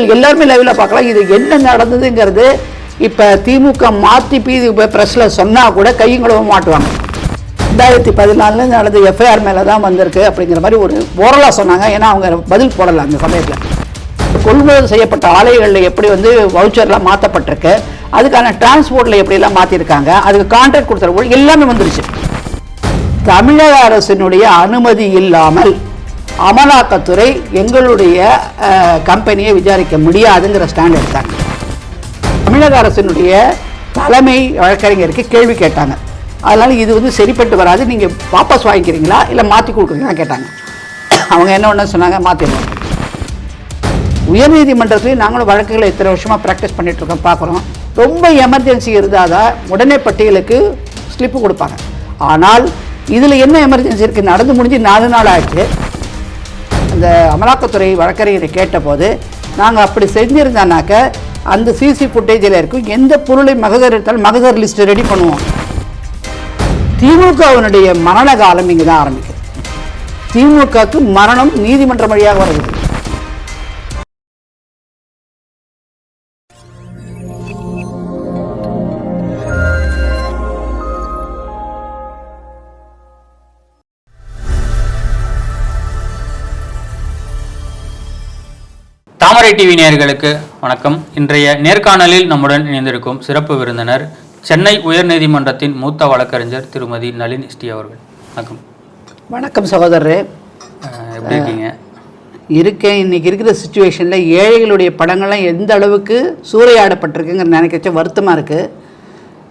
மக்கள் எல்லாருமே லைவ்ல பார்க்கலாம். இது என்ன நடந்ததுங்கிறது இப்போ திமுக மாற்றி பீதி ப்ரெஸ்ஸில் சொன்னால் கூட கையுங்களும் மாட்டுவாங்க. ரெண்டாயிரத்தி பதினாலில் நடந்த எஃப்ஐஆர் மேலே தான் வந்திருக்கு அப்படிங்கிற மாதிரி ஒரு ஓரலாக சொன்னாங்க. ஏன்னா அவங்க பதில் போடலை அந்த சமயத்தில். கொள்முதல் செய்யப்பட்ட ஆலைகளில் எப்படி வந்து வவுச்சர்லாம் மாற்றப்பட்டிருக்கு அதுக்கான டிரான்ஸ்போர்ட்டில் எப்படிலாம் மாற்றிருக்காங்க அதுக்கு கான்ட்ராக்ட் கொடுத்துருவோம் எல்லாமே வந்துருச்சு. தமிழக அரசினுடைய அனுமதி இல்லாமல் அமலாக்கத்துறை எங்களுடைய கம்பெனியை விசாரிக்க முடியாதுங்கிற ஸ்டாண்ட் எடுத்தாங்க தமிழக அரசினுடைய தலைமை வழக்கறிஞருக்கு கேள்வி கேட்டாங்க. அதனால் இது வந்து சரிப்பட்டு வராது. நீங்கள் வாபஸ் வாங்கிக்கிறீங்களா? இல்லை மாற்றி கொடுக்குறீங்களா கேட்டாங்க. அவங்க என்ன ஒன்று சொன்னாங்க? மாற்றிடுவோம் உயர்நீதிமன்றத்துலேயும் நாங்களும் வழக்குகளை இத்தனை வருஷமாக ப்ராக்டிஸ் பண்ணிட்டு இருக்கோம் பார்க்குறோம். ரொம்ப எமர்ஜென்சி இருந்தால் தான் உடனே பட்டியலுக்கு ஸ்லிப்பு கொடுப்பாங்க. ஆனால் இதில் என்ன எமர்ஜென்சி இருக்குது நடந்து முடிஞ்சு நாலு நாள் ஆச்சு. அந்த அமலாக்கத்துறை வழக்கறிஞரை கேட்டபோது நாங்கள் அப்படி செஞ்சுருந்தானாக்க அந்த சிசி ஃபுட்டேஜில் இருக்கும் எந்த பொருளை மகதர் எடுத்தாலும் மகதர் லிஸ்ட் ரெடி பண்ணுவோம். திமுகவினுடைய மரண காலம் இங்கே தான் ஆரம்பிக்குது. திமுகவுக்கு மரணம் நீதிமன்றம் வழியாக வருது தாமரை டிவி நேயர்களுக்கு வணக்கம். இன்றைய நேர்காணலில் நம்முடன் இணைந்திருக்கும் சிறப்பு விருந்தினர் சென்னை உயர்நீதிமன்றத்தின் மூத்த வழக்கறிஞர் திருமதி நளினி ஸ்ரீ அவர்கள். வணக்கம். வணக்கம் சகோதரரே. எப்படி இருக்கீங்க? இருக்கேன். இன்னைக்கு இருக்கிற சுச்சுவேஷனில் ஏழைகளுடைய படங்கள்லாம் எந்த அளவுக்கு சூறையாடப்பட்டிருக்குங்கிற நினைக்கச்ச வருத்தமாக இருக்குது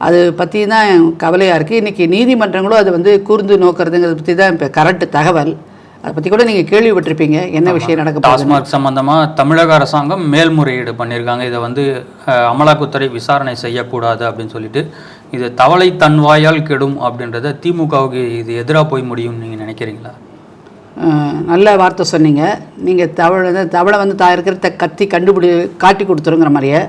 அது பற்றி தான் கவலையாக இருக்குது இன்றைக்கி நீதிமன்றங்களும் அதை வந்து கூர்ந்து நோக்கிறதுங்கிறத பற்றி தான் இப்போ கரண்ட் தகவல். அதை பற்றி கூட நீங்கள் கேள்விப்பட்டிருப்பீங்க. என்ன விஷயம் நடக்க டாஸ்மாக் சம்பந்தமா தமிழக அரசாங்கம் மேல்முறையீடு பண்ணியிருக்காங்க. இதை வந்து அமலாக்கத்துறை விசாரணை செய்யக்கூடாது அப்படின்னு சொல்லிட்டு இது தவளை தன்வாயால் கெடும் அப்படின்றத திமுகவுக்கு இது எதிராக போய் முடியும்னு நீங்கள் நினைக்கிறீங்களா? நல்ல வார்த்தை சொன்னீங்க. நீங்கள் தவளை தவளை வந்து தான் இருக்கிறத கத்தி கண்டுபிடி காட்டி கொடுத்துருங்கிற மாதிரியே.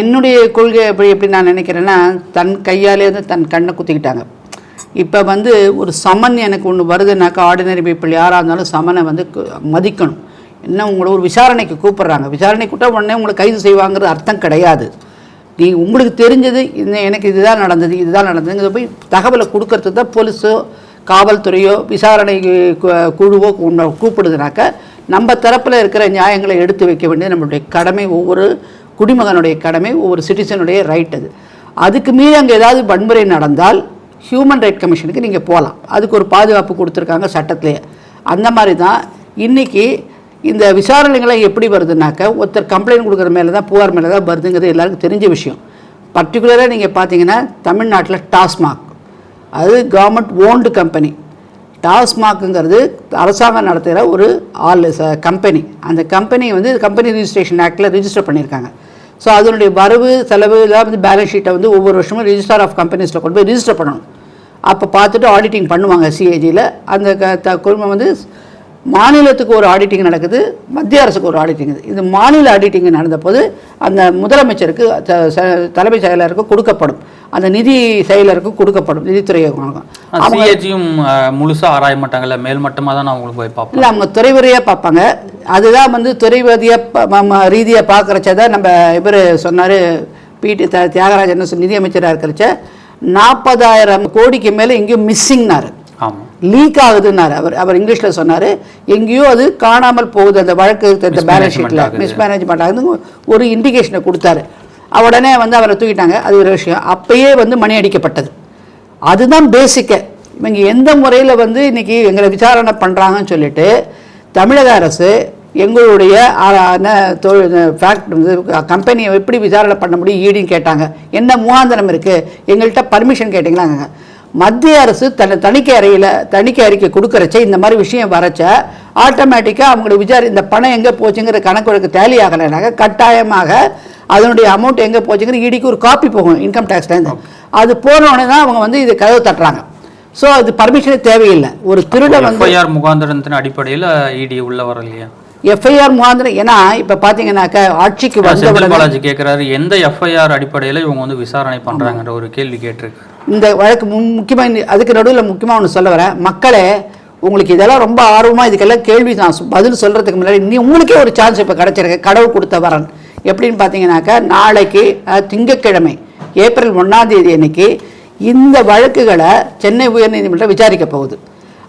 என்னுடைய கொள்கை எப்படி எப்படி நான் நினைக்கிறேன்னா தன் கையாலே வந்து தன் கண்ணை குத்திக்கிட்டாங்க. இப்போ வந்து ஒரு சமன் எனக்கு ஒன்று வருதுனாக்கா ஆர்டினரி பீப்புள் யாராக இருந்தாலும் சமனை வந்து மதிக்கணும். என்ன உங்களை ஒரு விசாரணைக்கு கூப்பிட்றாங்க. விசாரணை கூப்பிட்டா உடனே உங்களை கைது செய்வாங்கிற அர்த்தம் கிடையாது. நீ உங்களுக்கு தெரிஞ்சது இந்த எனக்கு இதுதான் நடந்தது இதுதான் நடந்ததுங்கிறத போய் தகவலை கொடுக்கறது தான் போலீஸோ காவல்துறையோ விசாரணை கு- குழுவோ கூப்பிடுதுனாக்கா கூப்பிடுதுனாக்க நம்ம தரப்பில் இருக்கிற நியாயங்களை எடுத்து வைக்க வேண்டியது நம்மளுடைய கடமை ஒவ்வொரு குடிமகனுடைய கடமை ஒவ்வொரு சிட்டிசனுடைய ரைட் அது. அதுக்கு மீறி அங்கே ஏதாவது வன்முறை நடந்தால் ஹியூமன் ரைட் கமிஷனுக்கு நீங்கள் போகலாம் அதுக்கு ஒரு பாதுகாப்பு கொடுத்துருக்காங்க சட்டத்திலேயே. அந்த மாதிரி தான் இன்றைக்கி இந்த விசாரணைகளை எப்படி வருதுனாக்க ஒருத்தர் கம்ப்ளைண்ட் கொடுக்குற மேலே தான் புகார் மேலே தான் வருதுங்கிறது எல்லாருக்கும் தெரிஞ்ச விஷயம். பர்டிகுலராக நீங்கள் பார்த்தீங்கன்னா தமிழ்நாட்டில் டாஸ்மாக் அது கவர்மெண்ட் ஓன்டு கம்பெனி டாஸ்மாக்குங்கிறது அரசாங்கம் நடத்துகிற ஒரு ஆள் கம்பெனி அந்த கம்பெனி வந்து கம்பெனி ரிஜிஸ்ட்ரேஷன் ஆக்டில் ரிஜிஸ்டர் பண்ணியிருக்காங்க. ஸோ அதனுடைய வரவு செலவு இதெல்லாம் வந்து பேலன்ஸ் ஷீட்டை வந்து ஒவ்வொரு வருஷமும் ரிஜிஸ்டார் ஆஃப் கம்பெனிஸில் கொண்டு போய் ரிஜிஸ்டர் பண்ணணும். அப்போ பார்த்துட்டு ஆடிட்டிங் பண்ணுவாங்க சிஏஜியில் அந்த க- த குழுமம் வந்து மாநிலத்துக்கு ஒரு ஆடிட்டிங் நடக்குது மத்திய அரசுக்கு ஒரு ஆடிட்டிங் இது. மாநில ஆடிட்டிங் நடந்தபோது அந்த முதலமைச்சருக்கு த- ச- தலைமைச் செயலருக்கு கொடுக்கப்படும். அந்த நிதி செயலருக்கு கொடுக்கப்படும் நிதித்துறை அவங்க சிஏஜியும் முழுசா ஆராய மாட்டாங்கல்ல? மேல்மட்டமாக தான் நான் உங்களுக்கு போய் பார்ப்போம் இல்லை அவங்க துறைவரியாக பார்ப்பாங்க. அதுதான் வந்து துறைவதியாக ரீதியாக பார்க்குறச்ச தான் நம்ம இவர் சொன்னார் பிடி த தியாகராஜன் நிதியமைச்சராக இருக்கிறச்ச நாற்பதாயிரம் கோடிக்கு மேலே எங்கேயும் மிஸ்ஸிங்னாரு ஆமாம் லீக் ஆகுதுன்னாரு. அவர் அவர் இங்கிலீஷில் சொன்னார் எங்கேயோ அது காணாமல் போகுது அந்த வழக்கு இந்த பேலன்ஸ் ஷீட்டில். மிஸ்மேனேஜ்மெண்ட் ஆகுது. ஒரு இண்டிகேஷனை கொடுத்தாரு. உடனே வந்து அவரை தூக்கிட்டாங்க. அது ஒரு விஷயம். அப்பயே வந்து மணி அடிக்கப்பட்டது. அதுதான் பேசிக்கை இவங்க எந்த முறையில் வந்து இன்னைக்கு எங்களை விசாரணை பண்ணுறாங்கன்னு சொல்லிட்டு தமிழக அரசு எங்களுடைய ஃபேக்ட் கம்பெனியை எப்படி விசாரணை பண்ண முடியும்? E ஈடின்னு கேட்டாங்க. என்ன முகாந்திரம் இருக்குது எங்கள்கிட்ட பர்மிஷன் கேட்டிங்களாங்க மத்திய அரசு தன் தணிக்கை அறையில் தணிக்கை அறிக்கை கொடுக்குறச்ச இந்த மாதிரி விஷயம் வரச்ச ஆட்டோமேட்டிக்காக அவங்களுக்கு விசாரி இந்த பணம் எங்கே போச்சுங்கிற கணக்கு வழக்கு டேலி ஆகலைனாக்க கட்டாயமாக அதனுடைய அமௌண்ட் எங்கே போச்சுங்கிற இடிக்கு ஒரு காப்பி போகும் இன்கம் டேக்ஸ்லேருந்து அது போன உடனே தான் அவங்க வந்து இது கதவு தட்டுறாங்க. ஸோ அது பர்மிஷனே தேவையில்லை. ஒரு திருடன் வந்து எஃப்ஐஆர் முகாந்திரத்தின் அடிப்படையில் இடி உள்ள வரலையா? எஃப்ஐஆர் முகாந்திரம் ஏன்னா இப்போ பார்த்தீங்கன்னாக்க ஆட்சிக்கு வந்த பாலாஜி கேட்குறாரு எந்த எஃப்ஐஆர் அடிப்படையில் இவங்க வந்து விசாரணை பண்றாங்கன்ற ஒரு கேள்வி கேட்டிருக்காரு இந்த வழக்கு முக்கியமாக அதுக்கு நடுவில் முக்கியமாக ஒன்று சொல்ல வரேன். மக்களே உங்களுக்கு இதெல்லாம் ரொம்ப ஆர்வமாக இதுக்கெல்லாம் கேள்வி நான் பதில் சொல்கிறதுக்கு முன்னாடி நீ உங்களுக்கே ஒரு சான்ஸ் இப்போ கிடச்சிருக்கு. கடவுள் கொடுத்த வரன். எப்படின்னு பார்த்தீங்கன்னாக்கா நாளைக்கு அஹ், திங்கட்கிழமை ஏப்ரல் ஒன்றாம் தேதி அன்னைக்கு இந்த வழக்குகளை சென்னை உயர்நீதிமன்றம் விசாரிக்க போகுது.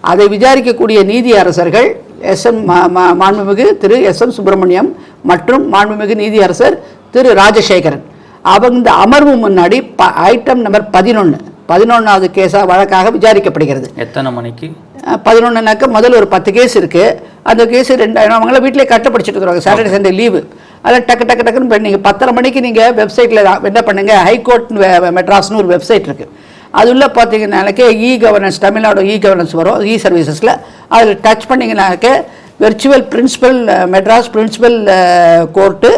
அதை விசாரிக்கக்கூடிய நீதி அரசர்கள் எஸ் எம் மாண்புமிகு திரு எஸ் எம் சுப்பிரமணியம் மற்றும் மாண்புமிகு நீதி அரசர் திரு ராஜசேகரன். அவங்க இந்த அமர்வு முன்னாடி ப ஐட்டம் நம்பர் பதினொன்று பதினொன்றாவது கேஸாக வழக்காக விசாரிக்கப்படுகிறது. எத்தனை மணிக்கு? பதினொன்றுனாக்க முதல்ல ஒரு பத்து கேஸ் இருக்குது அந்த கேஸ் ரெண்டாயிரம் அவங்கள வீட்டிலே கட்டப்படிச்சிட்டு இருக்கிறாங்க சாட்டர்டே சண்டே லீவு அதில் டக்கு டக்கு டக்குன்னு பண்ணி நீங்கள் பத்தரை மணிக்கு நீங்கள் வெப்சைட்டில் என்ன பண்ணுங்கள் ஹைகோர்ட் மெட்ராஸ்னு ஒரு வெப்சைட் இருக்குது அது உள்ளே பார்த்தீங்கன்னாக்கே e governance Tamil Nadu e governance வரும் இ சர்வீசஸில் அதில் touch பண்ணிங்கனாக்கே virtual principal Madras principal court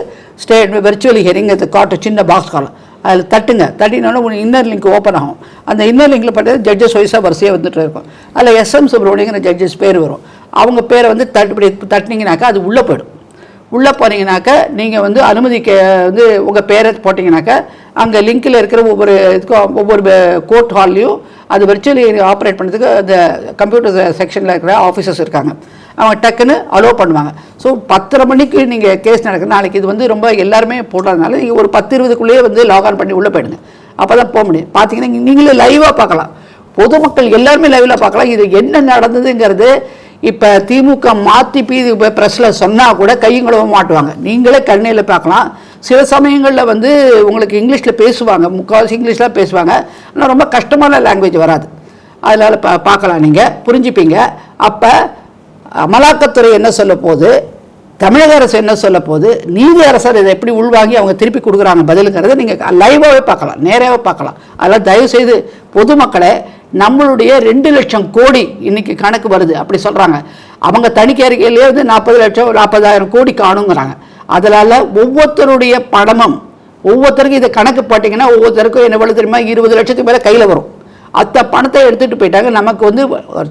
state virtual hearing அது காட்டு சின்ன பாக்ஸ் காலம் அதில் தட்டுங்க. தட்டினோடனே உங்களுக்கு இன்னர் லிங்க் ஓப்பன் ஆகும். அந்த இன்னர் லிங்கில் பார்த்தீங்கன்னா ஜட்ஜஸ் வைஸாக வரிசையாக வந்துட்டு இருக்கும். அதில் எஸ்எம் சுப்ரமணியங்கிற ஜட்ஜஸ் பேர் வரும். அவங்க பேரை வந்து தட்டுப்படி தட்டினீங்கனாக்கா அது உள்ளே போயிடும். உள்ளே போனீங்கனாக்கா நீங்கள் வந்து அனுமதிக்க வந்து உங்கள் பேரை போட்டிங்கனாக்கா அங்கே லிங்கில் இருக்கிற ஒவ்வொரு இதுக்கும் ஒவ்வொரு கோர்ட் ஹால்லையும் அது விர்ச்சுவலி ஆப்ரேட் பண்ணுறதுக்கு அந்த கம்ப்யூட்டர் செக்ஷனில் இருக்கிற ஆஃபீஸர்ஸ் இருக்காங்க. அவங்க டக்குன்னு அலோவ் பண்ணுவாங்க. ஸோ பத்தரை மணிக்கு நீங்கள் கேஸ் நடக்குது நாளைக்கு இது வந்து ரொம்ப எல்லாருமே போடுறதுனால நீங்கள் ஒரு பத்து இருபதுக்குள்ளேயே வந்து லாக்ஆன் பண்ணி உள்ளே போயிடுங்க. அப்போ தான் போக முடியும். பார்த்தீங்கன்னா நீங்களே லைவாக பார்க்கலாம். பொதுமக்கள் எல்லாருமே லைவில் பார்க்கலாம். இது என்ன நடந்ததுங்கிறது இப்போ திமுக மாற்றி பீதி ப்ரெஸ்ஸில் சொன்னால் கூட கையுங்களவ மாட்டுவாங்க. நீங்களே கண்ணையில் பார்க்கலாம். சில சமயங்களில் வந்து உங்களுக்கு இங்கிலீஷில் பேசுவாங்க. முக்கால்வாசி இங்கிலீஷில் பேசுவாங்க. ஆனால் ரொம்ப கஷ்டமான லாங்குவேஜ் வராது. அதனால் பா பார்க்கலாம் நீங்கள் புரிஞ்சுப்பீங்க. அப்போ அமலாக்கத்துறை என்ன சொல்ல போகுது? தமிழக அரசு என்ன சொல்ல போகுது? நீதி அரசர் இதை எப்படி உள்வாங்கி அவங்க திருப்பி கொடுக்குறாங்க பதிலுங்கிறத நீங்கள் லைவாகவே பார்க்கலாம். நேராகவே பார்க்கலாம். அதெல்லாம் தயவுசெய்து பொதுமக்களை நம்மளுடைய ரெண்டு லட்சம் கோடி இன்னைக்கு கணக்கு வருது. அப்படி சொல்கிறாங்க அவங்க தணிக்கை அறிக்கையிலேயே வந்து நாற்பது லட்சம் நாற்பதாயிரம் கோடி காணுங்கிறாங்க. அதனால் ஒவ்வொருத்தருடைய பணமும் ஒவ்வொருத்தருக்கும் இதை கணக்கு போட்டிங்கன்னா ஒவ்வொருத்தருக்கும் என்ன தெரியுமா? இருபது லட்சத்துக்கு மேலே கையில் வரும். அத்த பணத்தை எடுத்துகிட்டு போயிட்டாங்க. நமக்கு வந்து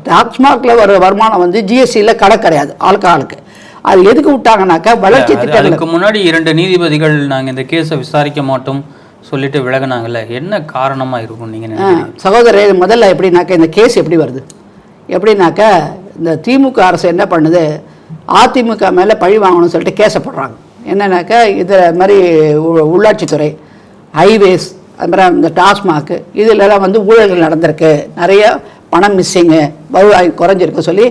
டாக்ஸ்மார்க்கில் வர வருமானம் வந்து ஜிஎஸ்டியில் கணக்கு கிடையாது. ஆளுக்கு ஆளுக்கு அது எதுக்கு விட்டாங்கனாக்கா வளர்ச்சி அது- திட்டங்கள் அதுக்கு முன்னாடி இரண்டு நீதிபதிகள் நாங்க இந்த கேஸை விசாரிக்க மாட்டோம். சொல்லிட்டு விலகுனாங்கல்ல என்ன காரணமா இருக்கும் நீங்க ஆ, நினைக்கிறீங்க? சகோதரர் முதல்ல எப்படின்னாக்கா இந்த கேஸ் எப்படி வருது? எப்படின்னாக்கா இந்த திமுக அரசு என்ன பண்ணுது? அதிமுக மேலே பழி வாங்கணும்னு சொல்லிட்டு கேஸை போடுறாங்க. என்னன்னாக்கா இது மாதிரி உள்ளாட்சித்துறை ஹைவேஸ் அப்புறம் இந்த டாஸ்மாக்கு இதிலெல்லாம் வந்து ஊழல்கள் நடந்திருக்கு. நிறைய பணம் மிஸ்ஸிங்கு வருவாய் குறைஞ்சிருக்கு சொல்லி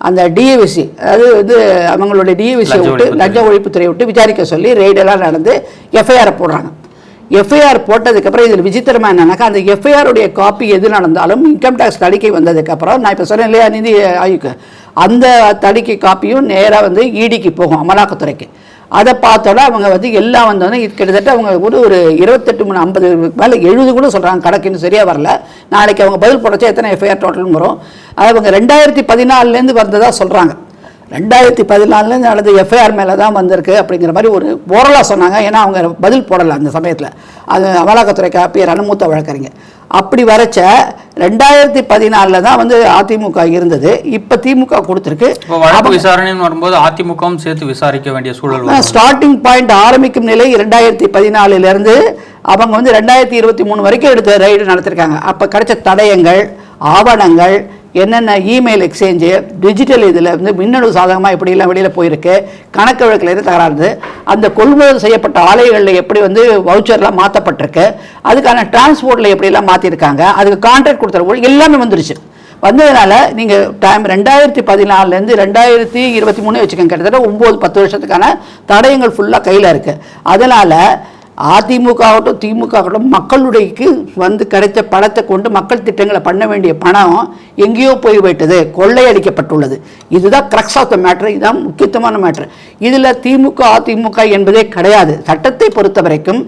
அந்த டிஏவிசி அதாவது வந்து அவங்களுடைய டிஏவிசி லஞ்ச விட்டு. லஞ்ச ஒழிப்புத்துறையை விட்டு விசாரிக்க சொல்லி ரெய்டெல்லாம் நடந்து எஃப்ஐஆர் போடுறாங்க. எஃப்ஐஆர் போட்டதுக்கப்புறம் இதில் விசித்திரமா என்னன்னாக்கா அந்த எஃப்ஐஆருடைய காப்பி எது நடந்தாலும் இன்கம் டேக்ஸ் தணிக்கை வந்ததுக்கப்புறம் நான் இப்போ சொன்னேன் இல்லையா நிதி ஆயுக்கு அந்த தணிக்கை காப்பியும் நேராக வந்து இடிக்கு போகும் அமலாக்கத்துறைக்கு. அதை பார்த்தோட அவங்க வந்து எல்லாம் வந்தோடனே இது கிட்டத்தட்ட அவங்க கூட ஒரு இருபத்தெட்டு மூணு ஐம்பது மேலே எழுபது கூட சொல்கிறாங்க கணக்குன்னு சரியாக வரல. நாளைக்கு அவங்க பதில் போடச்சா எத்தனை எஃப்ஐஆர் டோட்டல்னு வரும். அது அவங்க ரெண்டாயிரத்தி பதினாலுலேருந்து வந்ததாக சொல்கிறாங்க ரெண்டாயிரத்தி பதினாலுலேருந்து நடந்த எஃப்ஐஆர் மேலே தான் வந்திருக்கு அப்படிங்கிற மாதிரி ஒரு ஓரலாக சொன்னாங்க. ஏன்னா அவங்க பதில் போடலை அந்த சமயத்தில். அது அமலாக்கத்துறை காப்பியர் அனுமூத்த வழக்கறிஞர். அப்படி வரைச்ச ரெண்டாயிரத்தி பதினாலில் தான் வந்து அதிமுக இருந்தது. இப்போ திமுக கொடுத்துருக்கு. இப்போ வழக்கு விசாரணைன்னு வரும்போது அதிமுகவும் சேர்த்து விசாரிக்க வேண்டிய சூழல். ஸ்டார்டிங் பாயிண்ட் ஆரம்பிக்கும் நிலை ரெண்டாயிரத்தி பதினாலிருந்து அவங்க வந்து ரெண்டாயிரத்தி இருபத்தி மூணு வரைக்கும் எடுத்து ரைடு நடத்திருக்காங்க. அப்போ கிடைச்ச தடயங்கள் ஆவணங்கள் என்னென்ன இமெயில் எக்ஸ்சேஞ்சு டிஜிட்டல் இதில் வந்து மின்னணு சாதகமாக எப்படிலாம் வெளியில் போயிருக்கு கணக்கு வழக்கில் எது தகராறு அந்த கொள்முதல் செய்யப்பட்ட ஆலைகளில் எப்படி வந்து வவுச்சர்லாம் மாற்றப்பட்டிருக்கு அதுக்கான டிரான்ஸ்போர்ட்டில் எப்படியெல்லாம் மாற்றிருக்காங்க அதுக்கு கான்ட்ராக்ட் கொடுத்துரு எல்லாமே வந்துருச்சு. வந்ததுனால நீங்கள் டைம் ரெண்டாயிரத்தி பதினாலுலேருந்து ரெண்டாயிரத்தி இருபத்தி மூணு வச்சுக்கோங்க கிட்டத்தட்ட ஒம்பது பத்து வருஷத்துக்கான தடயங்கள் ஃபுல்லாக கையில் இருக்குது அதனால் அதிமுக ஆகட்டும் திமுக ஆகட்டும் மக்களுடையக்கு வந்து கிடைச்ச பணத்தை கொண்டு மக்கள் திட்டங்களை பண்ண வேண்டிய பணம் எங்கேயோ போய் விட்டது கொள்ளையடிக்கப்பட்டுள்ளது. இதுதான் கிரக்ஸ் ஆஃப் த மேட்ரு இதுதான் முக்கியத்துவமான மேட்ரு இதில் திமுக அதிமுக என்பதே கிடையாது. சட்டத்தை பொறுத்த வரைக்கும்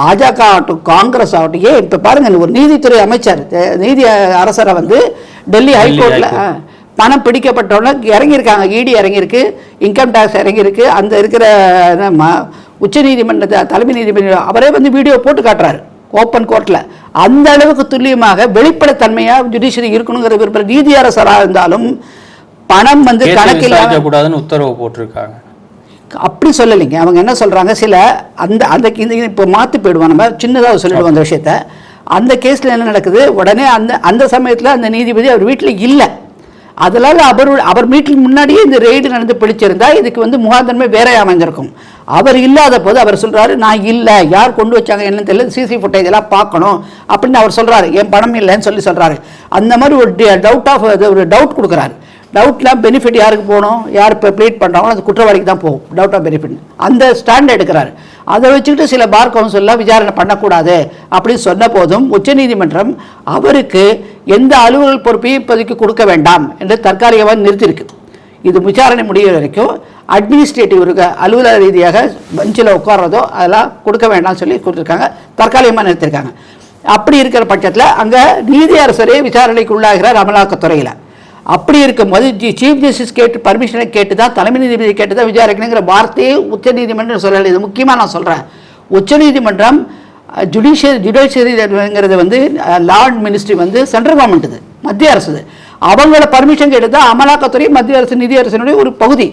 பாஜக ஆகட்டும் காங்கிரஸ் ஆகட்டும் ஏன் இப்போ பாருங்க ஒரு நீதித்துறை அமைச்சர் நீதி அரசரை வந்து டெல்லி ஹைகோர்ட்டில் பணம் பிடிக்கப்பட்டோன்னே இறங்கியிருக்காங்க இடி இறங்கியிருக்கு இன்கம் டேக்ஸ் இறங்கியிருக்கு அந்த இருக்கிற உச்ச நீதிமன்ற தலைமை நீதிபதி அவரே வந்து வீடியோ போட்டு காட்டுறாரு ஓப்பன் கோர்ட்டில் அந்த அளவுக்கு துல்லியமாக வெளிப்படைத்தன்மையாக ஜுடிஷியரி இருக்கணுங்கிற விருப்பம் நீதி அரசராக இருந்தாலும் பணம் வந்து கணக்கில் கூடாதுன்னு உத்தரவு போட்டிருக்காங்க. அப்படி சொல்லலைங்க. அவங்க என்ன சொல்றாங்க? சில அந்த அந்த இப்போ மாற்றி போயிடுவோம். நம்ம சின்னதாக சொல்லிடுவோம் அந்த விஷயத்த. அந்த கேஸில் என்ன நடக்குது? உடனே அந்த அந்த சமயத்தில் அந்த நீதிபதி அவர் வீட்டில் இல்லை. அதனால் அவர் அவர் மீட்டில் முன்னாடியே இந்த ரெய்டு நடந்து பிடிச்சிருந்தா இதுக்கு வந்து முகாந்தன்மை வேற அமைஞ்சிருக்கும். அவர் இல்லாத போது அவர் சொல்கிறாரு நான் இல்லை யார் கொண்டு வச்சாங்க என்னன்னு தெரியல சிசி ஃபுட்டேஜ் எல்லாம் பார்க்கணும். அப்படின்னு அவர் சொல்கிறாரு என் பணம் இல்லைன்னு சொல்லி சொல்கிறாரு அந்த மாதிரி ஒரு டவுட் ஆஃப் ஒரு டவுட் கொடுக்குறாரு. டவுட்லாம் பெனிஃபிட் யாருக்கு போகணும்? யார் இப்போ ப்ளீட் பண்ணுறாங்களோ அது குற்றவாளிக்கு தான் போகும். டவுட் ஆஃப் பெனிஃபிட் அந்த ஸ்டாண்ட் எடுக்கிறாரு. அதை வச்சுக்கிட்டு சில பார் கவுன்சில்லாம் விசாரணை பண்ணக்கூடாது அப்படின்னு சொன்ன போதும் உச்சநீதிமன்றம் அவருக்கு எந்த அலுவல் பொறுப்பையும் இப்போதைக்கு கொடுக்க வேண்டாம் என்று தற்காலிகமாக நிறுத்தியிருக்கு. இது விசாரணை முடிகிற வரைக்கும் அட்மினிஸ்ட்ரேட்டிவ் இருக்க அலுவலக ரீதியாக பெஞ்சில் உட்கார்றதோ அதெல்லாம் கொடுக்க வேண்டாம்னு சொல்லி கொடுத்துருக்காங்க. தற்காலிகமாக நிறுத்திருக்காங்க அப்படி இருக்கிற பட்சத்தில் அங்கே நீதி அரசரே விசாரணைக்கு உள்ளாகிறார் அமலாக்கத்துறையில். அப்படி இருக்கும்போது சீஃப் ஜஸ்டிஸ் கேட்டு பர்மிஷனை கேட்டு தான் தலைமை நீதிபதி கேட்டு தான் விசாரிக்கணுங்கிற வார்த்தையை உச்சநீதிமன்றம் சொல்லலை. இது முக்கியமாக நான் சொல்கிறேன் உச்சநீதிமன்றம் ஜுடிஷியல் ஜுடிஷியரிங்கிறது வந்து லா அண்ட் மினிஸ்ட்ரி வந்து சென்ட்ரல் கவர்மெண்ட் மத்திய அரசு அவங்கள பர்மிஷன் கேட்டு தான் அமலாக்கத்துறை மத்திய அரசு நிதி அரசினுடைய ஒரு பகுதி.